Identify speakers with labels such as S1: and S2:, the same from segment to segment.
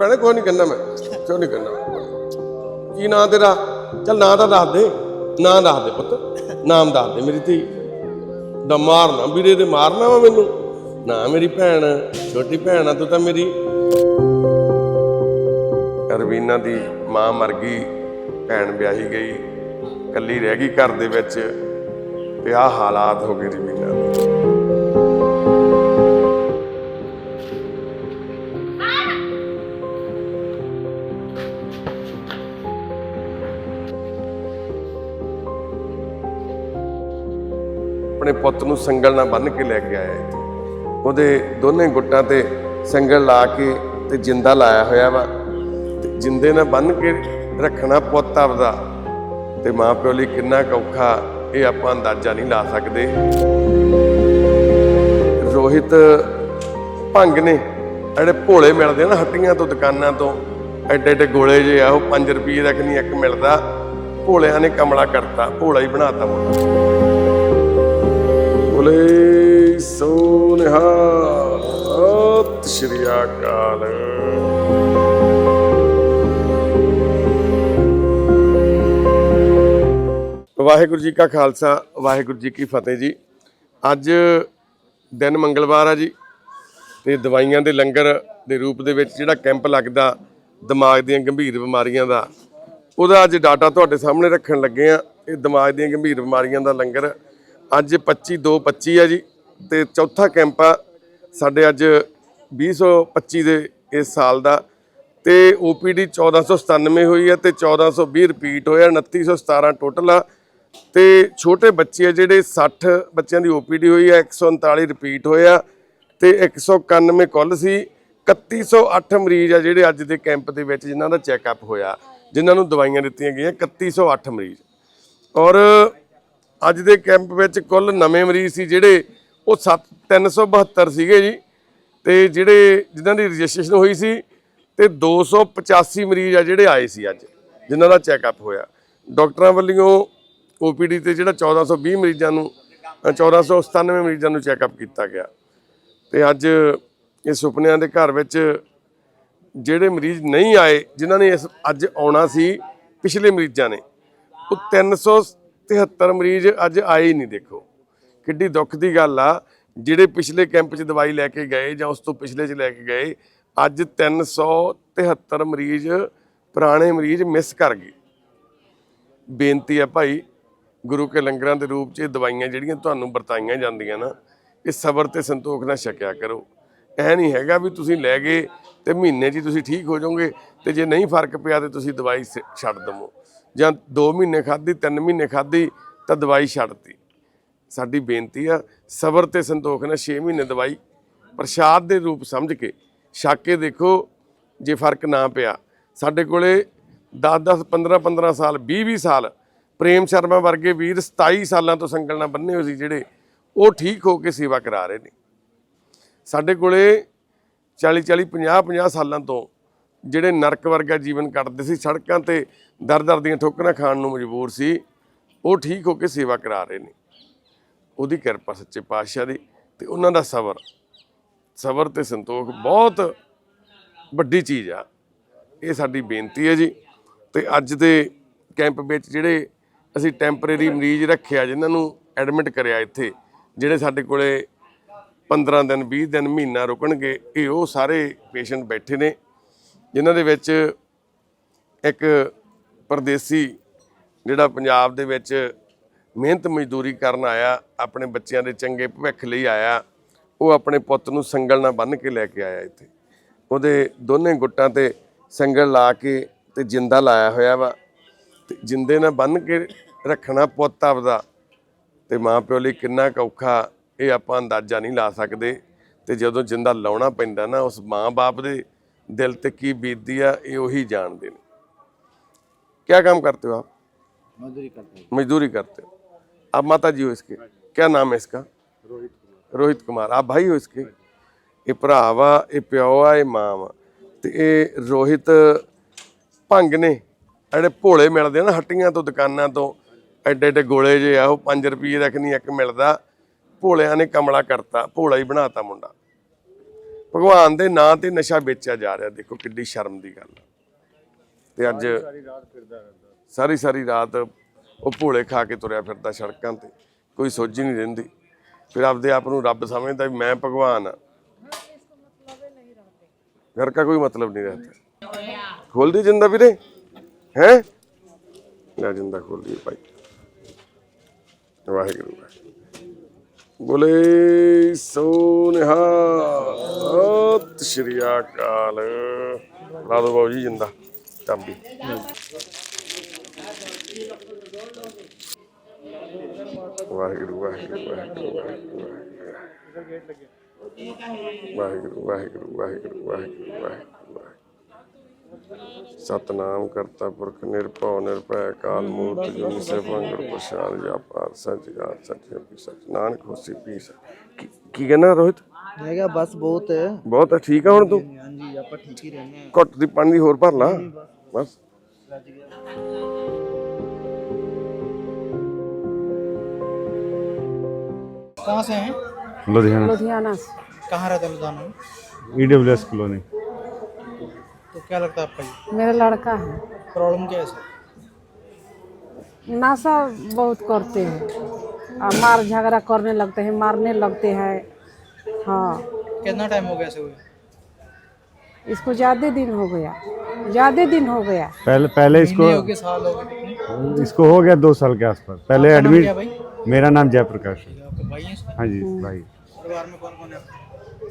S1: ਭੈਣੇ ਕੋਈ ਨਹੀਂ ਕਹਿੰਦਾ ਮੈਂ ਕਿਉਂ ਨਹੀਂ ਕਹਿੰਦਾ ਕੀ ਨਾਂ ਤੇਰਾ? ਚੱਲ ਨਾਂ ਤਾਂ ਦੱਸ ਦੇ, ਨਾਂ ਦੱਸ ਦੇ ਪੁੱਤ, ਨਾਮ ਦੱਸ ਦੇ ਮੇਰੀ ਧੀ। ਦਾ ਮਾਰਨਾ, ਵੀਰੇ ਦੇ ਮਾਰਨਾ ਵਾ ਮੈਨੂੰ। ਨਾ ਮੇਰੀ ਭੈਣ, ਛੋਟੀ ਭੈਣ ਆ, ਤੂੰ ਤਾਂ ਮੇਰੀ। ਰਵੀਨਾ ਦੀ ਮਾਂ ਮਰ ਗਈ, ਭੈਣ ਵਿਆਹੀ ਗਈ ਕੱਲੀ ਰਹਿ ਗਈ ਘਰ ਦੇ ਵਿੱਚ, ਤੇ ਆਹ ਹਾਲਾਤ ਹੋ ਗਏ ਰਵੀਨਾ ਦੇ। ਆਪਣੇ ਪੁੱਤ ਨੂੰ ਸੰਗਲ ਨਾਲ ਬੰਨ੍ਹ ਕੇ ਲੈ ਕੇ ਆਇਆ ਇੱਥੇ ਉਹਦੇ ਦੋਨੇ ਗੁੱਟਾਂ ਤੇ ਸੰਗਲ ਲਾ ਕੇ ਤੇ ਜਿੰਦਾ ਲਾਇਆ ਹੋਇਆ ਵਾ। ਜਿੰਦੇ ਨਾਲ ਬੰਨ੍ਹ ਕੇ ਰੱਖਣਾ ਪੁੱਤ ਆਪਦਾ। ਤੇ ਮਾਂ ਪਿਓ ਲਈ ਕਿੰਨਾ ਕੁ ਔਖਾ ਇਹ ਆਪਾਂ ਅੰਦਾਜ਼ਾ ਨਹੀਂ ਲਾ ਸਕਦੇ। ਰੋਹਿਤ ਭੰਗ ਨੇ। ਜਿਹੜੇ ਭੋਲੇ ਮਿਲਦੇ ਨਾ ਹੱਟੀਆਂ ਤੋਂ, ਦੁਕਾਨਾਂ ਤੋਂ ਐਡੇ ਐਡੇ ਗੋਲੇ ਜੇ ਆ, ਉਹ 5 ਰੁਪਏ ਦਾ ਕਿ ਨਹੀਂ, ਇੱਕ ਮਿਲਦਾ। ਭੋਲਿਆਂ ਨੇ ਕਮਲਾ ਕਰਤਾ, ਭੋਲਾ ਹੀ ਬਣਾਤਾ ਮੁੰਡਾ। ਬੋਲੇ ਸੋਨਿਹਾ ਸਤਿ ਸ਼੍ਰੀ ਅਕਾਲ। ਵਾਹਿਗੁਰੂ ਜੀ ਕਾ ਖਾਲਸਾ, ਵਾਹਿਗੁਰੂ ਜੀ ਕੀ ਫਤਿਹ ਜੀ। ਅੱਜ ਦਿਨ ਮੰਗਲਵਾਰ ਆ ਜੀ ਤੇ ਦਵਾਈਆਂ ਦੇ ਲੰਗਰ ਦੇ ਰੂਪ ਦੇ ਵਿੱਚ ਜਿਹੜਾ ਕੈਂਪ ਲੱਗਦਾ ਦਿਮਾਗ ਦੀਆਂ ਗੰਭੀਰ ਬਿਮਾਰੀਆਂ ਦਾ, ਉਹਦਾ ਅੱਜ ਡਾਟਾ ਤੁਹਾਡੇ ਸਾਹਮਣੇ ਰੱਖਣ ਲੱਗੇ ਆ। ਇਹ ਦਿਮਾਗ ਦੀਆਂ ਗੰਭੀਰ ਬਿਮਾਰੀਆਂ ਦਾ ਲੰਗਰ ਅੱਜ 25 2 25 ਆ ਜੀ ਤੇ ਚੌਥਾ ਕੈਂਪ ਆ ਸਾਡੇ ਅੱਜ 2025 ਦੇ ਇਸ ਸਾਲ ਦਾ ਤੇ OPD 1497 ਹੋਈ ਹੈ ਤੇ 1420 ਰਿਪੀਟ ਹੋਇਆ 2917 ਟੋਟਲ ਆ। ਤੇ ਛੋਟੇ ਬੱਚੇ ਆ ਜਿਹੜੇ 60 ਬੱਚਿਆਂ ਦੀ OPD ਹੋਈ ਹੈ 139 ਰਿਪੀਟ ਹੋਇਆ ਤੇ 191 ਕੁੱਲ ਸੀ। 3108 ਮਰੀਜ਼ ਆ ਜਿਹੜੇ ਅੱਜ ਦੇ ਕੈਂਪ ਦੇ ਵਿੱਚ ਜਿਨ੍ਹਾਂ ਦਾ ਚੈੱਕਅਪ ਹੋਇਆ, ਜਿਨ੍ਹਾਂ ਨੂੰ ਦਵਾਈਆਂ ਦਿੱਤੀਆਂ ਗਈਆਂ 3108 ਮਰੀਜ਼। ਔਰ ਅੱਜ ਦੇ ਕੈਂਪ ਵਿੱਚ ਕੁੱਲ ਨਵੇਂ ਮਰੀਜ਼ ਸੀ ਜਿਹੜੇ ਉਹ 7 372 ਸੀਗੇ ਜੀ ਤੇ ਜਿਹੜੇ ਜਿਨ੍ਹਾਂ ਦੀ ਰਜਿਸਟ੍ਰੇਸ਼ਨ ਹੋਈ ਸੀ ਤੇ 285 ਮਰੀਜ਼ ਆ ਜਿਹੜੇ ਆਏ ਸੀ ਅੱਜ ਜਿਨ੍ਹਾਂ ਦਾ ਚੈੱਕਅਪ ਹੋਇਆ। ਡਾਕਟਰਾਂ ਵੱਲੋਂ OPD ਤੇ ਜਿਹੜਾ 1420 ਮਰੀਜ਼ਾਂ ਨੂੰ ਅ, 1497 ਮਰੀਜ਼ਾਂ ਨੂੰ ਚੈੱਕਅਪ ਕੀਤਾ ਗਿਆ। ਤੇ ਅੱਜ ਇਹ ਸੁਪਨਿਆਂ ਦੇ ਘਰ ਵਿੱਚ ਜਿਹੜੇ ਮਰੀਜ਼ ਨਹੀਂ ਆਏ ਜਿਨ੍ਹਾਂ ਨੇ ਇਸ ਅੱਜ ਆਉਣਾ ਸੀ ਪਿਛਲੇ ਮਰੀਜ਼ਾਂ ਨੇ ਉਹ 373 ਮਰੀਜ਼ ਅੱਜ ਆਏ ਹੀ ਨਹੀਂ ਦੇਖੋ। ਕਿੱਡੀ ਦੁੱਖ ਦੀ ਗੱਲ ਆ, ਜਿਹੜੇ ਪਿਛਲੇ ਕੈਂਪ 'ਚ ਦਵਾਈ ਲੈ ਕੇ ਗਏ ਜਾਂ ਉਸ ਤੋਂ ਪਿਛਲੇ 'ਚ ਲੈ ਕੇ ਗਏ, ਅੱਜ 373 ਮਰੀਜ਼, ਪੁਰਾਣੇ ਮਰੀਜ਼ ਮਿਸ ਕਰ ਗਏ। ਬੇਨਤੀ ਹੈ ਭਾਈ, ਗੁਰੂ ਕੇ ਲੰਗਰਾਂ ਦੇ ਰੂਪ 'ਚ ਇਹ ਦਵਾਈਆਂ ਜਿਹੜੀਆਂ ਤੁਹਾਨੂੰ ਵਰਤਾਈਆਂ ਜਾਂਦੀਆਂ ਨਾ, ਇਹ ਸਬਰ ਤੇ ਸੰਤੋਖ ਨਾਲ ਛਕਿਆ ਕਰੋ। ਐ ਨਹੀਂ ਹੈਗਾ ਵੀ ਤੁਸੀਂ ਲੈ ਗਏ ਤੇ ਮਹੀਨੇ 'ਚ ਹੀ ਤੁਸੀਂ ਠੀਕ ਹੋ ਜਾਓਗੇ ਤੇ ਜੇ ਨਹੀਂ ਫ਼ਰਕ ਪਿਆ ਤੇ ਤੁਸੀਂ ਦਵਾਈ ਸ- ਛੱਡ ਦਵੋ। ਜਾਂ 2 ਮਹੀਨੇ ਖਾਧੀ 3 ਮਹੀਨੇ ਖਾਧੀ ਤਾਂ ਦਵਾਈ ਛੱਡਤੀ। ਸਾਡੀ ਬੇਨਤੀ ਆ, ਸਬਰ ਤੇ ਸੰਤੋਖ ਨਾਲ 6 ਮਹੀਨੇ ਦਵਾਈ ਪ੍ਰਸ਼ਾਦ ਦੇ ਰੂਪ ਸਮਝ ਕੇ ਛੱਕ ਕੇ ਦੇਖੋ ਜੇ ਫ਼ਰਕ ਨਾ ਪਿਆ। ਸਾਡੇ ਕੋਲੇ 10 10 15 15 ਸਾਲ 20 20 ਸਾਲ ਪ੍ਰੇਮ ਸ਼ਰਮਾ ਵਰਗੇ ਵੀਰ 27 ਸਾਲਾਂ ਤੋਂ ਸੰਗਲ ਨਾਲ ਬੰਨੇ ਹੋਏ ਸੀ ਜਿਹੜੇ ਉਹ ਠੀਕ ਹੋ ਕੇ ਸੇਵਾ ਕਰਾ ਰਹੇ ਨੇ। ਸਾਡੇ ਕੋਲੇ 40 40 50 50 ਸਾਲਾਂ ਤੋਂ ਜਿਹੜੇ ਨਰਕ ਵਰਗਾ ਜੀਵਨ ਕੱਟਦੇ ਸੀ, ਸੜਕਾਂ ਤੇ ਦਰ ਦਰ ਦੀਆਂ ਠੋਕਰਾਂ ਖਾਣ ਨੂੰ ਮਜਬੂਰ ਸੀ, ਉਹ ਠੀਕ ਹੋ ਕੇ ਸੇਵਾ ਕਰਾ ਰਹੇ ਨੇ। ਉਹਦੀ ਕਿਰਪਾ ਸੱਚੇ ਪਾਤਸ਼ਾਹ ਦੀ ਤੇ ਉਹਨਾਂ ਦਾ ਸਬਰ। ਸਬਰ ਤੇ ਸੰਤੋਖ ਬਹੁਤ ਵੱਡੀ ਚੀਜ਼ ਆ। ਇਹ ਸਾਡੀ ਬੇਨਤੀ ਹੈ ਜੀ। ਤੇ ਅੱਜ ਦੇ ਕੈਂਪ ਵਿੱਚ ਜਿਹੜੇ ਅਸੀਂ ਟੈਂਪਰੇਰੀ ਮਰੀਜ਼ ਰੱਖਿਆ, ਜਿਨ੍ਹਾਂ ਨੂੰ ਐਡਮਿਟ ਕਰਿਆ ਇੱਥੇ, ਜਿਹੜੇ ਸਾਡੇ ਕੋਲੇ 15 ਦਿਨ 20 ਦਿਨ, ਮਹੀਨਾ ਰੁਕਣਗੇ, ਇਹ ਉਹ ਸਾਰੇ ਪੇਸ਼ੈਂਟ ਬੈਠੇ ਨੇ, ਜਿਨ੍ਹਾਂ ਦੇ ਵਿੱਚ ਇੱਕ ਪਰਦੇਸੀ ਜਿਹੜਾ ਪੰਜਾਬ ਦੇ ਵਿੱਚ ਮਿਹਨਤ ਮਜ਼ਦੂਰੀ ਕਰਨ ਆਇਆ, ਆਪਣੇ ਬੱਚਿਆਂ ਦੇ ਚੰਗੇ ਭਵਿੱਖ ਲਈ ਆਇਆ, ਉਹ ਆਪਣੇ ਪੁੱਤ ਨੂੰ ਸੰਗਲ ਨਾਲ ਬੰਨ੍ਹ ਕੇ ਲੈ ਕੇ ਆਇਆ ਇੱਥੇ। ਉਹਦੇ ਦੋਨੇ ਗੁੱਟਾਂ ਤੇ ਸੰਗਲ ਲਾ ਕੇ ਤੇ ਜਿੰਦਾ ਲਾਇਆ ਹੋਇਆ ਵਾ, ਤੇ ਜਿੰਦੇ ਨਾਲ ਬੰਨ੍ਹ ਕੇ ਰੱਖਣਾ ਪੁੱਤ ਆਪਦਾ, ਤੇ ਮਾਂ ਪਿਓ ਲਈ ਕਿੰਨਾ ਕੁ ਔਖਾ ਇਹ ਆਪਾਂ ਅੰਦਾਜ਼ਾ ਨਹੀਂ ਲਾ ਸਕਦੇ ਤੇ ਜਦੋਂ ਜਿੰਦਾ ਲਾਉਣਾ ਪੈਂਦਾ ਨਾ ਉਸ ਮਾਂ-ਬਾਪ ਦੇ ਦਿਲ ਤੇ ਕੀ ਬੀਤਦੀ ਆ ਇਹ ਉਹੀ ਜਾਣਦੇ ਨੇ क्या काम करते हो आप
S2: मजदूरी करते हैं
S1: मजदूरी करते हो आप माता जी हो इसके क्या नाम है इसका
S2: रोहित कुमार
S1: ਰੋਹਿਤ ਕੁਮਾਰ ਆ ਭਾਈ ਹੋ ਇਸਕੇ ਇਹ ਭਰਾ ਵਾ ਇਹ ਪਿਓ ਆ ਇਹ ਮਾਂ ਵਾ ਤੇ ਇਹ ਰੋਹਿਤ ਭੰਗ ਨੇ ਜਿਹੜੇ ਭੋਲੇ ਮਿਲਦੇ ਆ ਨਾ ਹੱਟੀਆਂ ਤੋਂ ਦੁਕਾਨਾਂ ਤੋਂ ਐਡੇ ਐਡੇ ਗੋਲੇ ਜੇ ਆ ਉਹ 5 ਰੁਪਏ ਦਾ ਕਿ ਨਹੀਂ ਇੱਕ ਮਿਲਦਾ ਭੋਲਿਆਂ ਨੇ ਕਮਲਾ ਕਰਤਾ ਭੋਲਾ ਹੀ ਬਣਾਤਾ ਮੁੰਡਾ। ਭਗਵਾਨ ਦੇ ਨਾਂ ਤੇ ਨਸ਼ਾ ਵੇਚਿਆ ਜਾ ਰਿਹਾ ਦੇਖੋ ਕਿੱਡੀ ਸ਼ਰਮ ਦੀ ਗੱਲ। ਤੇ ਅੱਜ ਸਾਰੀ ਸਾਰੀ ਰਾਤ ਉਹ ਭੋਲੇ ਖਾ ਕੇ ਤੁਰਿਆ ਫਿਰਦਾ ਸੜਕਾਂ ਤੇ ਕੋਈ ਸੋਝੀ ਨਹੀਂ ਰਹਿੰਦੀ। ਫਿਰ ਆਪਦੇ ਆਪ ਨੂੰ ਰੱਬ ਸਮਝਦਾ ਵੀ ਮੈਂ ਭਗਵਾਨ ਆ। ਘਰ ਦਾ ਕੋਈ ਮਤਲਬ ਨਹੀਂ ਰਹਤਾ ਖੋਲ ਦੀ ਜਿੰਦਾ ਵੀਰੇ ਹੈ? ਲੈ ਜਿੰਦਾ ਖੋਲ ਦੀ ਭਾਈ। ਵਾਹਿਗੁਰੂ ਵਾਹਿਗੁਰੂ। ਬੋਲੇ ਸੋ ਸਤਿ ਸ਼੍ਰੀ ਅਕਾਲ। ਲਾ ਦੋ ਬਾਬੂ ਜੀ ਜਿੰਦਾ, ਚਾਬੀ। ਵਾਹਿਗੁਰੂ ਵਾਹਿਗੁਰੂ ਵਾਹਿਗੁਰੂ ਵਾਹਿਗੁਰੂ। ਵਾਹਿਗੁਰੂ ਵਾਹਿਗੁਰੂ ਵਾਹਿਗੁਰੂ ਵਾਹਿਗੁਰੂ ਵਾਹਿਗੁਰੂ। ਸਤਨਾਮ ਕਰਤਾ ਪੁਰਖ ਨਿਰਭਉ ਨਿਰਭੈ ਅਕਾਲ ਮੂਰਤਿ ਜਿਨ ਸੇ ਭੰਗੜ ਪ੍ਰਸਾਦ ਜਾਪਾਰ ਸਚਿਆਰ ਸਤਿ ਕੀ ਸਚ ਨਾਨਕ ਹੋਸੀ ਪੀਸ ਕੀ ਕਹਿੰਦਾ ਰੋਹਿਤ
S2: ਮੈਂ ਕਿਹਾ ਬਸ ਬਹੁਤ ਹੈ
S1: ਬਹੁਤ ਹੈ ਠੀਕ ਆ ਹੁਣ ਤੂੰ
S2: ਹਾਂਜੀ ਆਪਾਂ ਠੀਕ ਹੀ ਰਹਿੰਦੇ ਆ
S1: ਘੁੱਟ ਦੀ ਪਾਣੀ ਦੀ ਹੋਰ ਭਰ ਲਾ ਬਸ ਰੱਜ ਗਿਆ
S2: कहाँ से हैं
S3: लुधियाना
S4: लुधियाना
S2: कहाँ रहता
S3: Ludhiana E W S
S2: colony क्या लगता है आपका ये?
S4: मेरा लड़का है।
S2: प्रॉब्लम क्या है सर?
S4: नशा बहुत करते हैं। मार झगड़ा करने लगते हैं मारने लगते हैं। हाँ।
S2: कितना टाइम हो गया ऐसे हुए
S4: इसको ज़्यादा दिन हो गया। ज़्यादा दिन हो गया।
S3: पहले पहले इसको
S2: हो साल हो गए।
S3: इसको हो गया दो साल के आसपास। पहले एडमिट मेरा नाम जयप्रकाश है।
S2: हैं
S3: हाँ जी भाई।
S2: परिवार में कौन कौन है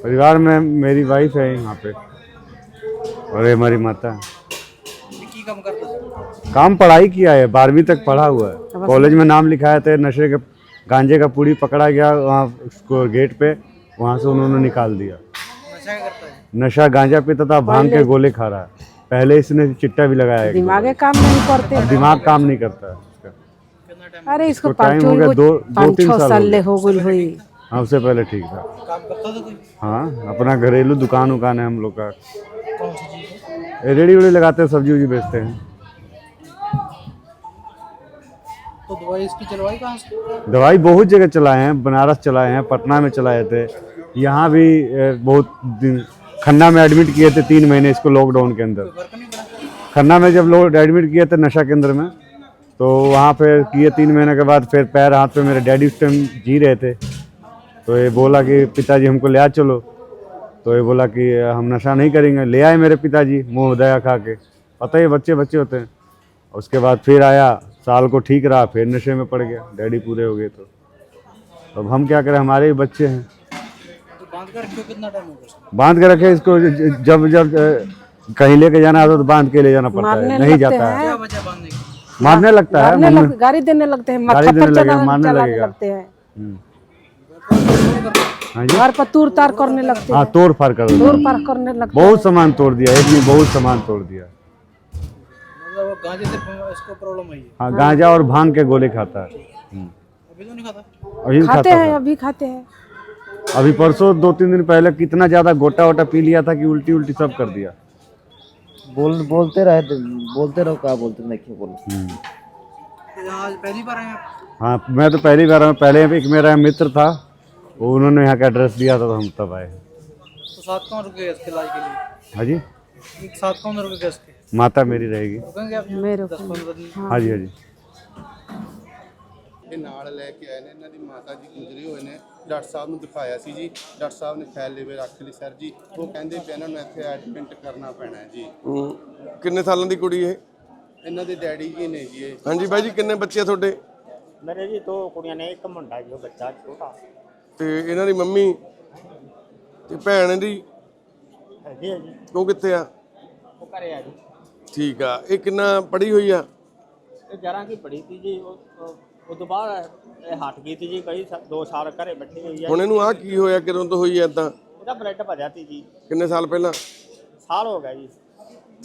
S3: परिवार में मेरी वाइफ है यहाँ पे। और ये हमारी माता।
S2: की काम करता
S3: काम पढ़ाई किया है बारहवीं तक पढ़ा हुआ है। कॉलेज में नाम लिखाया थे नशे के गांजे का पूड़ी पकड़ा गया वहाँ उसको गेट पे वहाँ से उन्होंने निकाल दिया।
S2: नशा करता है?
S3: नशा गांजा पीता था भाँग के गोले खा रहा है। पहले इसने चिट्टा भी लगाया है
S4: दिमागे काम नहीं करते।
S3: दिमाग काम नहीं करता है
S4: अरे इसको
S3: टाइम हो गया दो- दो तीन साल
S4: साल
S3: हो
S4: ले हो गई हुई
S3: हाँ उससे पहले ठीक था।
S2: काम करता था कोई?
S3: हाँ अपना घरेलू दुकान उकान है हम लोग का। रेडी वेडी लगाते हैं सब्ज़ी उब्जी बेचते हैं।
S2: तो दवाई इसकी चलवाई कहाँ से?
S3: दवाई बहुत जगह चलाए हैं बनारस चलाए हैं पटना में चलाए थे। यहाँ भी बहुत दिन खन्ना में एडमिट किए थे तीन महीने इसको लॉकडाउन के अंदर। खन्ना में जब लोग एडमिट किए थे नशा केंद्र में तो वहाँ पे किए तीन महीने के बाद फिर पैर हाथ पे मेरे डैडी उस टाइम जी रहे थे। तो ये बोला कि पिताजी हमको ले आ चलो। तो ये बोला कि हम नशा नहीं करेंगे ले आए मेरे पिताजी मुँह दया खा के पता ही बच्चे बच्चे होते हैं। उसके बाद फिर आया साल को ठीक रहा फिर नशे में पड़ गया डैडी पूरे हो गए तो। अब हम क्या करें हमारे ही बच्चे हैं।
S2: तो बाँध
S3: के रखे इसको जब जब कहीं लेके जाना आता तो बाँध के ले जाना पड़ता है नहीं जाता है। मारने लगता है
S4: मारने गाड़ी देने लगते हैं
S3: मारने लगेगा।
S4: हैं।
S3: हाँ जी।
S4: घर पर तूर तार करने लगते
S3: हाँ
S4: हैं।
S3: तोड़ फाड़ कर।
S4: तोड़ पार करने लगते
S3: बहुत सामान तोड़ दिया एक दिन बहुत सामान तोड़ दिया।
S2: मतलब गांजे से इसको प्रॉब्लम है।
S3: हाँ गांजा और भाँग के गोले खाता है। हम्म।
S2: अभी तो नहीं खाता?
S3: अभी
S4: खाते हैं अभी खाते हैं।
S3: अभी परसों दो तीन दिन पहले कितना ज़्यादा गोटा वोटा पी लिया था कि उल्टी उल्टी सब कर दिया।
S5: बोल बोलते रहे बोलते रहो क्या बोलते नहीं क्यों बोलो।
S3: हम्म।
S2: पहली बार आए
S3: हाँ मैं तो पहली बार आया पहले एक मेरा मित्र था वो उन्होंने यहाँ का एड्रेस दिया था तो हम तब आए
S2: तो साथ कौन रुके इसके इलाज के लिए
S3: हाँ जी
S2: एक साथ कौन रुके इसके
S3: माता मेरी रहेगी
S2: रुकेंगे आप यहाँ?
S4: मेरे
S2: दस पंद्रह दिन
S3: हाँ जी हाँ जी
S6: ਇਹ ਨਾਲ ਲੈ ਕੇ ਆਏ ਨੇ ਇਹਨਾਂ ਦੀ ਮਾਤਾ ਜੀ ਗੁਜ਼ਰੇ ਹੋਏ ਨੇ ਡਾਕਟਰ ਸਾਹਿਬ ਨੂੰ ਦਿਖਾਇਆ ਸੀ ਜੀ ਡਾਕਟਰ ਸਾਹਿਬ ਨੇ ਫਾਈਲ ਲੈਵੇ ਰੱਖ ਲਈ ਸਰ ਜੀ ਉਹ ਕਹਿੰਦੇ ਵੀ ਇਹਨਾਂ ਨੂੰ ਇੱਥੇ ਐਡਮਿਟ ਕਰਨਾ ਪੈਣਾ ਹੈ ਜੀ
S1: ਹੂੰ। ਕਿੰਨੇ ਸਾਲਾਂ ਦੀ ਕੁੜੀ ਇਹ
S6: ਇਹਨਾਂ ਦੇ ਡੈਡੀ ਜੀ ਨੇ ਜੀ ਇਹ
S1: ਹਾਂਜੀ ਬਾਈ ਜੀ ਕਿੰਨੇ ਬੱਚੇ ਆ ਤੁਹਾਡੇ
S7: ਮੇਰੇ ਜੀ ਦੋ ਕੁੜੀਆਂ ਨੇ ਇੱਕ ਮੁੰਡਾ ਜੀ ਉਹ ਬੱਚਾ ਛੋਟਾ
S1: ਤੇ ਇਹਨਾਂ ਦੀ ਮੰਮੀ ਤੇ ਭੈਣ ਦੀ
S7: ਹੈਗੀ ਹੈ ਜੀ।
S1: ਉਹ ਕਿੱਥੇ ਆ?
S7: ਉਹ ਘਰੇ ਆ ਜੀ।
S1: ਠੀਕ ਆ। ਇਹ ਕਿੰਨਾ ਪੜ੍ਹੀ ਹੋਈ ਆ?
S7: ਇਹ 11 ਕੀ ਪੜੀ ਸੀ ਜੀ। ਉਹ ਉਹ- ਉਹ ਤੋਂ ਬਾਅਦ ਇਹ ਹਟ ਗਈ ਸੀ ਜੀ। ਕਈ ਸਾ- ਦੋ ਸਾਲ ਘਰੇ ਬੈਠੀ ਹੋਈ ਹੈ
S1: ਹੁਣ ਇਹਨੂੰ ਆ ਕੀ ਹੋਇਆ? ਕਦੋਂ ਤੋਂ ਹੋਈ ਐ
S7: ਇਹਦਾ ਬਲੱਡ ਭਰਿਆ ਸੀ ਜੀ।
S1: ਕਿੰਨੇ ਸਾਲ ਪਹਿਲਾਂ?
S7: ਸਾਲ ਹੋ ਗਿਆ ਜੀ।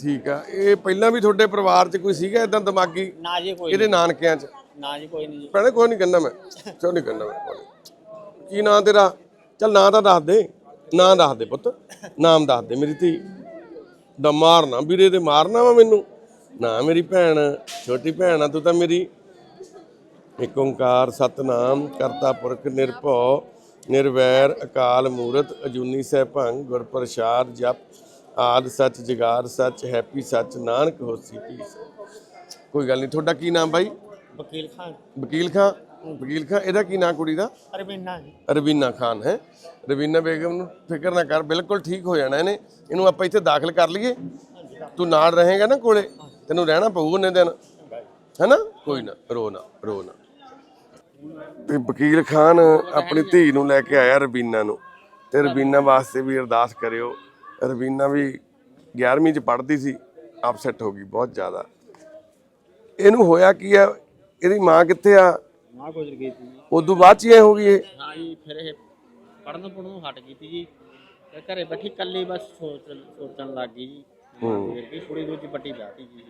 S1: ਠੀਕ ਆ। ਇਹ ਪਹਿਲਾਂ ਵੀ ਤੁਹਾਡੇ ਪਰਿਵਾਰ 'ਚ ਕੋਈ ਸੀਗਾ ਇਦਾਂ ਦਿਮਾਗੀ?
S7: ਨਾ ਜੀ ਕੋਈ
S1: ਇਹਦੇ ਨਾਨਕਿਆਂ 'ਚ?
S7: ਨਾ ਜੀ ਕੋਈ ਨਹੀਂ ਜੀ।
S1: ਭੈਣੇ ਕੋਈ ਨਹੀਂ ਕਹਿੰਦਾ ਮੈਂ। ਕਿਉਂ ਨਹੀਂ ਕਹਿੰਦਾ ਮੈਂ। ਕੀ ਨਾਂ ਤੇਰਾ? ਚੱਲ ਨਾਂ ਤਾਂ ਦੱਸ ਦੇ ਨਾਂ ਦੱਸ ਦੇ ਪੁੱਤ ਨਾਮ ਦੱਸ ਦੇ ਮੇਰੀ ਧੀ। ਦਾ ਮਾਰਨਾ ਵੀਰੇ ਦੇ ਮਾਰਨਾ ਵਾ ਮੈਨੂੰ। ਨਾ ਮੇਰੀ ਭੈਣ ਛੋਟੀ ਭੈਣ ਆ ਤੂੰ ਤਾਂ ਮੇਰੀ ਇੱਕ ਓੰਕਾਰ ਸਤਨਾਮ ਕਰਤਾ ਪੁਰਖ ਨਿਰਭਉ ਨਿਰਵੈਰ ਅਕਾਲ ਮੂਰਤ ਅਜੂਨੀ ਸਹਿਭੰਗ ਗੁਰ ਪ੍ਰਸਾਦ ਜਪ ਆਦ ਸੱਚ ਜਗਾਰ ਸੱਚ ਹੈਪੀ ਸੱਚ ਨਾਨਕ ਹੋਸੀ ਕੋਈ ਗੱਲ ਨਹੀਂ ਤੁਹਾਡਾ ਕੀ ਨਾਮ ਬਾਈ?
S7: ਵਕੀਲ ਖਾਨ
S1: ਵਕੀਲ ਖਾਂ। ਵਕੀਲ ਖਾਂ ਇਹਦਾ ਕੀ ਨਾਂ ਕੁੜੀ ਦਾ?
S7: ਅਰਵਿੰਨਾ ਜੀ।
S1: ਰਵੀਨਾ ਖਾਨ ਹੈ? ਰਵੀਨਾ ਬੇਗਮ ਨੂੰ ਫਿਕਰ ਨਾ ਕਰ ਬਿਲਕੁਲ ਠੀਕ ਹੋ ਜਾਣਾ ਇਹਨੇ। ਇਹਨੂੰ ਆਪਾਂ ਇੱਥੇ ਦਾਖਲ ਕਰ ਲਈਏ। ਤੂੰ ਨਾਲ ਰਹੇਗਾ ਨਾ ਕੋਲੇ ਤੈਨੂੰ ਰਹਿਣਾ ਪਊ ਉਹਨੇ ਦਿਨ। ਹੈਨਾ? ਕੋਈ ਨਾ ਰੋ ਨਾ ਰੋ ਨਾ। ਤੇ ਵਕੀਲ ਖਾਨ ਆਪਣੀ ਧੀ ਨੂੰ ਲੈ ਕੇ ਆਇਆ ਰਬੀਨਾ ਨੂੰ। ਤੇ ਰਬੀਨਾ ਵਾਸਤੇ ਵੀ ਅਰਦਾਸ ਕਰਿਓ। ਰਬੀਨਾ ਵੀ 11ਵੀਂ ਚ ਪੜ੍ਹਦੀ ਸੀ ਅਪਸੈਟ ਹੋ ਗਈ ਬਹੁਤ ਜ਼ਿਆਦਾ। ਇਹਨੂੰ ਹੋਇਆ ਕੀ ਆ? ਇਹਦੀ ਮਾਂ ਕਿੱਥੇ ਆ?
S7: ਮਾਂ ਗੁਜ਼ਰ ਗਈ ਸੀ ਜੀ।
S1: ਉਦੋਂ ਬਾਅਦ ਚ ਇਹ ਹੋ ਗਈ ਇਹ?
S7: ਹਾਂ ਜੀ ਫਿਰ ਇਹ ਪੜਨ ਪੜਨੋਂ ਹਟ ਗਈ ਸੀ ਜੀ ਤੇ ਘਰੇ ਬੈਠੀ ਕੱਲੀ ਬਸ ਸੋਚ ਸੋਚਣ ਲੱਗ ਗਈ ਜੀ। ਫਿਰ ਕੀ ਕੁੜੀ ਦੂਜੀ ਪੱਟੀ ਵਿਆਹਤੀ ਜੀ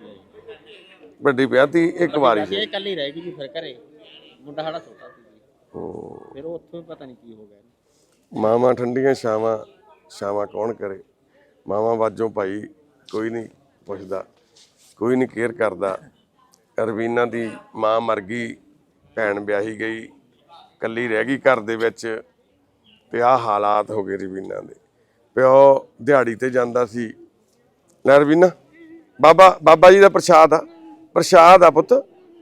S1: ਵੱਡੀ ਵਿਆਹਤੀ ਇੱਕ ਵਾਰੀ
S7: ਸੀ। ਇਹ ਕੱਲੀ ਰਹਿ ਗਈ ਜੀ ਫਿਰ ਘਰੇ। ਮੁੰਡਾ ਸਾਡਾ ਛੋਟਾ ਸੀ ਜੀ।
S1: ਹੂੰ।
S7: ਫਿਰ ਉਹ ਉੱਥੋਂ ਹੀ ਪਤਾ ਨਹੀਂ ਕੀ ਹੋ ਗਿਆ
S1: ਮਾਵਾਂ ਠੰਡੀਆਂ ਛਾਵਾਂ ਛਾਵਾਂ ਕੌਣ ਕਰੇ? ਮਾਵਾਂ ਵਾਜੋਂ ਭਾਈ ਕੋਈ ਨਹੀਂ ਪੁੱਛਦਾ ਕੋਈ ਨਹੀਂ ਕੇਅਰ ਕਰਦਾ। ਰਵੀਨਾ ਦੀ ਮਾਂ ਮਰ ਗਈ ਭੈਣ ਵਿਆਹੀ ਗਈ ਕੱਲੀ ਰਹਿ ਗਈ ਘਰ ਦੇ ਵਿੱਚ ਤੇ ਆਹ ਹਾਲਾਤ ਹੋ ਗਏ ਰਵੀਨਾ ਦੇ। ਪਿਓ ਦਿਹਾੜੀ ਤੇ ਜਾਂਦਾ ਸੀ। ਲੈ ਰਵੀਨਾ ਬਾਬਾ ਬਾਬਾ ਜੀ ਦਾ ਪ੍ਰਸ਼ਾਦ ਆ। ਪ੍ਰਸ਼ਾਦ ਆ ਪੁੱਤ।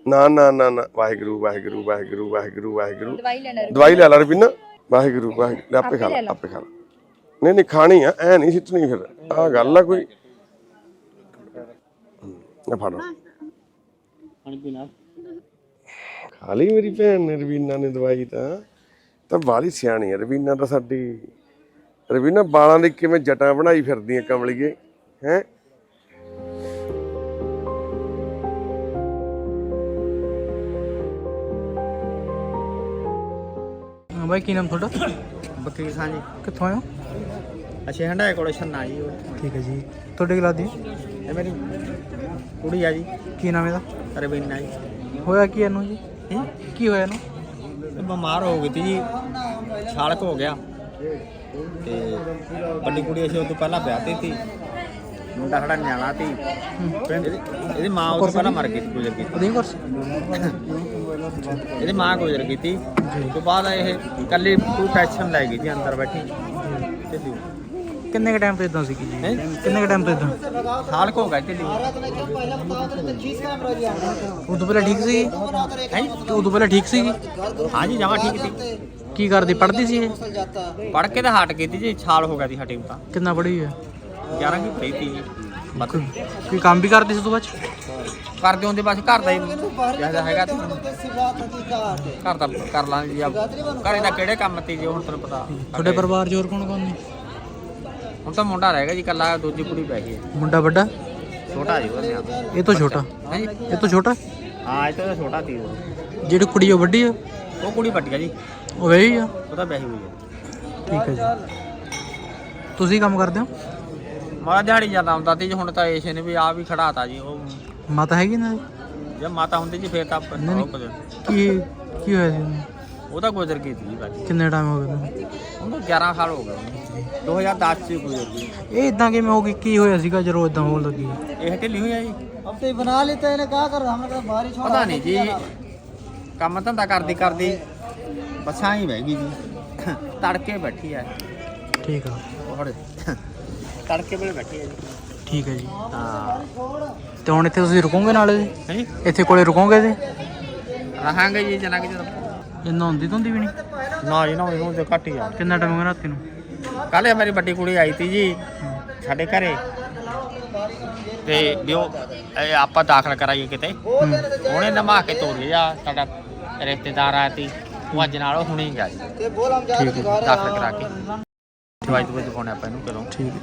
S1: ਨਾ ਨਾ ਨਾ ਨਾ ਵਾਹਿਗੁਰੂ ਵਾਹਿਗੁਰੂ ਵਾਹਿਗੁਰੂ ਵਾਹਿਗੁਰੂ ਵਾਹਿਗੁਰੂ।
S8: ਦਵਾਈ ਲੈਣਾ
S1: ਦਵਾਈ ਲੈ ਲੈ ਰਬੀਨਾ ਵਾਹਿਗੁਰੂ ਵਾਹਿਗੁਰੂ ਲੈ ਆਪੇ ਖਾ ਲੈ ਆਪੇ ਖਾ ਲੈ। ਨਹੀਂ ਨਹੀਂ ਖਾਣੀ ਆ ਐ ਨਹੀਂ ਸਿੱਟਣੀ ਫਿਰ। ਆਹ ਗੱਲ ਆ ਕੋਈ। ਇਹ ਫੜੋ।
S7: ਪਾਣੀ ਪੀਣਾ
S1: ਲਈ ਮੇਰੀ ਭੈਣ ਨੇ ਰਵੀਨਾ ਨੇ ਦਵਾਈ ਤਾਂ। ਤਾਂ ਬਾਲੀ ਸਿਆਣੀ ਆ ਰਵੀਨਾ ਤਾਂ ਸਾਡੀ। ਰਵੀਨਾ ਬਾਲਾਂ ਦੀ ਕਿਵੇਂ ਜਟਾਂ ਬਣਾਈ ਫਿਰਦੀਆਂ ਕਮਲੀਏ ਹੈ?
S2: ਹਾਂ ਬਾਈ ਕੀ ਨਾਮ ਤੁਹਾਡਾ?
S7: ਵਕੀਲ ਖਾਨ ਜੀ।
S2: ਕਿੱਥੋਂ ਆਏ ਹੋ?
S7: ਅਸੀਂ ਹੰਡਾਏ ਕੋਲੇ ਛੰਨਾ ਜੀ ਉਹ।
S2: ਠੀਕ ਹੈ ਜੀ। ਤੁਹਾਡੇ ਕੀ ਲੱਗਦੀ
S7: ਇਹ ਮੇਰੀ ਕੁੜੀ ਆ ਜੀ।
S2: ਕੀ ਨਾਮ ਇਹਦਾ?
S7: ਅਰਵਿੰਨਾ ਜੀ।
S2: ਹੋਇਆ ਕੀ ਇਹਨੂੰ ਜੀ?
S7: ਹੂੰ?
S2: ਕੀ ਹੋਇਆ ਇਹਨੂੰ?
S7: ਇਹ ਬਿਮਾਰ ਹੋ ਗਈ ਤੀ ਜੀ। ਛਾਲਕ ਹੋ ਗਿਆ। ਤੇ ਵੱਡੀ ਕੁੜੀ ਅਸੀਂ ਉਹ ਤੋਂ ਪਹਿਲਾਂ ਵਿਆਹਤੀ ਸੀ ਮੁੰਡਾ ਸਾਡਾ ਨਿਆਣਾ ਸੀ ਇਹਦੀ ਇਹਦੀ ਮਾਂ ਉਹ ਤੋਂ ਪਹਿਲਾਂ ਮਰ ਗਈ ਸੀ ਗੁਜ਼ਰ ਗਈ।
S2: ਉਹਦੀ ਕੋਰਸ
S7: ਇਹਦੀ ਮਾਂ ਗੁਜ਼ਰ ਗਈ ਸੀ ਉਸ ਤੋਂ ਬਾਅਦ ਇਹ ਇਕੱਲੀ ਕੋਈ ਪੈਸ਼ਨ ਲੈ ਗਈ ਜੀ ਅੰਦਰ ਬੈਠੀ। ਢਿੱਲੀ
S2: ਕਿੰਨੇ ਕ ਟਾਈਮ ਤੋਂ ਇਦਾਂ ਸੀਗੀ ਜੀ? ਕਿੰਨੇ ਕ ਟਾਈਮ ਤੋਂ ਇਦਾਂ
S7: ਛਾਲਕ ਹੋ ਗਿਆ ਢਿੱਲੀ।
S2: ਉਦੋਂ ਪਹਿਲਾਂ ਠੀਕ ਸੀ
S7: ਹੈ?
S2: ਉਦੋਂ ਪਹਿਲਾਂ ਠੀਕ ਸੀਗੀ?
S7: ਹਾਂ ਜੀ ਜਮਾ ਠੀਕ ਸੀ।
S2: ਕੀ ਕਰਦੀ ਪੜ੍ਹਦੀ ਸੀ ਇਹ?
S7: ਪੜ ਕੇ ਤਾਂ ਹਟ ਗਈ ਸੀ ਜੀ ਛਾਲ ਹੋ ਗਿਆ ਸੀ ਹਟੀ ਤਾਂ।
S2: ਕਿੰਨਾ ਪੜ੍ਹੀ ਹੈ?
S7: 11 ਕੀ ਪਈ ਸੀ ਜੀ ਬਸ।
S2: ਕੋਈ ਕੰਮ ਵੀ ਕਰਦੀ ਸੀ ਉਦੋਂ ਬਾਅਦ 'ਚ?
S7: ਕਰਦੇ ਹੁੰਦੇ ਬਸ ਘਰ ਦਾ ਹੀ ਜਿਹੜਾ ਹੈਗਾ ਤੇ ਘਰ ਦਾ ਕਰ ਲਾਂਗੇ ਜੀ ਆਪ। ਘਰੇ ਦਾ ਕਿਹੜੇ ਕੰਮ ਤੇ ਜੀ ਹੁਣ ਤੁਹਾਨੂੰ ਪਤਾ।
S2: ਤੁਹਾਡੇ ਪਰਿਵਾਰ 'ਚ ਹੋਰ ਕੌਣ ਕੌਣ ਨੇ?
S7: ਹੁਣ ਤਾਂ ਮੁੰਡਾ ਰਹਿ ਗਿਆ ਜੀ ਕੱਲਾ ਦੂਜੀ ਕੁੜੀ ਬਹਿ ਗਈ ਹੈ।
S2: ਮੁੰਡਾ ਵੱਡਾ?
S7: ਛੋਟਾ ਜੀ ਉਹਨੇ
S2: ਇਹ ਤੋਂ ਛੋਟਾ?
S7: ਹੈ
S2: ਇਹ ਤੋਂ ਛੋਟਾ?
S7: ਹਾਂ ਇਹ ਤਾਂ ਛੋਟਾ ਸੀ ਉਹ।
S2: ਜਿਹੜੀ ਕੁੜੀ ਉਹ ਵੱਡੀ ਆ?
S7: ਉਹ ਕੁੜੀ ਵੱਟ ਗਿਆ ਜੀ।
S2: ਉਹ ਵਹੀ ਆ?
S7: ਉਹ ਤਾਂ ਵਿਆਹੀ ਹੋਈ ਹੈ
S2: ਠੀਕ ਹੈ ਜੀ। ਤੁਸੀਂ ਕੰਮ ਕਰਦੇ ਹੋ?
S7: ਮਾਰਾ ਦਿਹਾੜੀ ਜਾਂਦਾ ਹੁੰਦਾ ਸੀ ਜੀ ਹੁਣ ਤਾਂ ਏਸੇ ਨੇ ਵੀ ਆ ਵੀ ਖੜਾਤਾ ਜੀ ਉਹ
S2: ਮਾਤਾ ਹੈਗੀ ਨਾ?
S7: ਜੇ ਮਾਤਾ ਹੁੰਦੀ ਜੀ ਫੇਰ ਤਾਂ
S2: ਨਹੀਂ, ਨਹੀਂ।
S7: ਉਹ ਕੁਝ-
S2: ਕੀ ਕੀ ਹੋਇਆ ਸੀ ਉਹਨੂੰ?
S7: ਉਹ ਤਾਂ ਗੁਜ਼ਰ ਗਈ ਸੀ ਬਾਜੀ।
S2: ਕਿੰਨੇ ਟਾਈਮ ਹੋ ਗਿਆ ਉਹਨੂੰ?
S7: ਉਹਨੂੰ 11 ਸਾਲ ਹੋ ਗਏ ਉਹਨੂੰ। 2010 ਚ ਗੁਜ਼ਰ ਗਈ
S2: ਇਹ ਇਦਾਂ ਕਿਵੇਂ ਹੋ ਗਈ ਕੀ ਹੋਇਆ ਸੀਗਾ ਜਦੋਂ ਇਦਾਂ ਹੋਣ ਲੱਗੀ
S7: ਇਹ ਢਿੱਲੀ ਹੋਈ ਆ ਜੀ
S5: अब तो बना लेते हैं क्या कर हमें तो बारिश
S7: ਪਤਾ ਨਹੀਂ ਜੀ ਕੰਮ ਧੰਦਾ ਕਰਦੀ ਕਰਦੀ ਬੱਸਾਂ ਹੀ ਬਹਿ ਗਈ ਜੀ ਤੜਕੇ ਬੈਠੀ ਆ
S2: ਠੀਕ ਆ
S7: ਹੋਰ ਤੜਕੇ ਵੇਲੇ ਬੈਠੀ ਆ ਜੀ
S2: ਠੀਕ ਹੈ ਜੀ
S7: ਹਾਂ
S2: ਤੇ ਹੁਣ ਇੱਥੇ ਤੁਸੀਂ ਰੁਕੋਗੇ ਨਾਲੇ ਜੀ?
S7: ਹੈ
S2: ਇੱਥੇ ਕੋਲੇ ਰੁਕੋਗੇ ਜੀ
S7: ਰਹਾਂਗੇ ਜੀ ਜਨਾ ਕਿ ਜਦੋਂ
S2: ਇਹ ਨਹਾਉਂਦੀ ਧੁੰਦੀ ਵੀ ਨਹੀਂ
S7: ਨਾ ਜੀ ਨਾ ਉਹਨੂੰ ਤੇ ਘੱਟ ਹੀ ਆ
S2: ਕਿੰਨਾ ਟਾਈਮ ਹੋ ਗਿਆ ਰਾਤੀ ਨੂੰ
S7: ਕੱਲ ਮੇਰੀ ਵੱਡੀ ਕੁੜੀ ਆਈ ਤੀ ਜੀ ਸਾਡੇ ਘਰੇ। ਤੇ ਵੀ ਇਹ ਆਪਾਂ ਦਾਖਲ ਕਰਾਈਏ ਕਿਤੇ। ਉਹਨੇ ਨਮਾ ਕੇ ਤੋਰ ਲਿਆ ਸਾਡਾ ਰਿਸ਼ਤੇਦਾਰ ਆਇਆ ਤੀ। ਉਹ ਅੱਜ ਨਾਲ ਉਹ ਹੁਣੇ ਹੀ ਗਿਆ ਜੀ। ਦਾਖਲ ਕਰਾ ਕੇ। ਦਵਾਈ ਦਵਾਈ ਦਿਖਾਉਣੇ ਆਪਾਂ ਇਹਨੂੰ ਕਰੋ
S2: ਠੀਕ